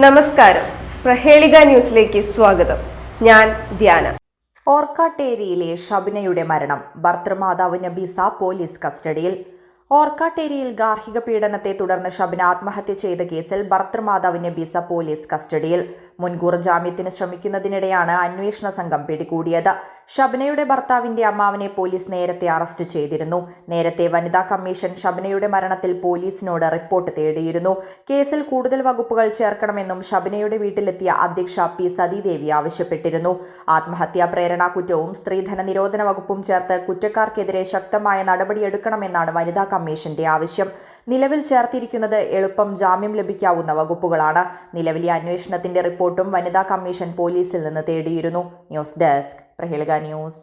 നമസ്കാരം. പ്രഹേളിക ന്യൂസിലേക്ക് സ്വാഗതം. ഞാൻ ധ്യാന. ഓർക്കാട്ടേരിയിലെ ഷബിനയുടെ മരണം. ഭർത്തൃമാതാവ് നബീസ പോലീസ് കസ്റ്റഡിയിൽ. ഓർക്കാട്ടേരിയിൽ ഗാർഹിക പീഡനത്തെ തുടർന്ന് ഷബിന ആത്മഹത്യ ചെയ്ത കേസിൽ ഭർത്തൃമാതാവിന് ബിസ പോലീസ് കസ്റ്റഡിയിൽ. മുൻകൂർ ജാമ്യത്തിന് ശ്രമിക്കുന്നതിനിടെയാണ് അന്വേഷണ സംഘം പിടികൂടിയത്. ഷബിനയുടെ ഭർത്താവിന്റെ അമ്മാവനെ പോലീസ് നേരത്തെ അറസ്റ്റ് ചെയ്തിരുന്നു. നേരത്തെ വനിതാ കമ്മീഷൻ ഷബിനയുടെ മരണത്തിൽ പോലീസിനോട് റിപ്പോർട്ട് തേടിയിരുന്നു. കേസിൽ കൂടുതൽ വകുപ്പുകൾ ചേർക്കണമെന്നും ഷബിനയുടെ വീട്ടിലെത്തിയ അധ്യക്ഷ പി സതീദേവി ആവശ്യപ്പെട്ടിരുന്നു. ആത്മഹത്യാ പ്രേരണാ കുറ്റവും സ്ത്രീധന നിരോധന വകുപ്പും ചേർത്ത് കുറ്റക്കാർക്കെതിരെ ശക്തമായ നടപടിയെടുക്കണമെന്നാണ് വനിതാ കമ്മീഷന്റെ ആവശ്യം. നിലവിൽ ചേർത്തിരിക്കുന്നത് എളുപ്പം ജാമ്യം ലഭിക്കാവുന്ന വകുപ്പുകളാണ്. നിലവിലെ അന്വേഷണത്തിന്റെ റിപ്പോർട്ടും വനിതാ കമ്മീഷൻ പോലീസിൽ നിന്ന് തേടിയിരുന്നു. News desk Prahelika news.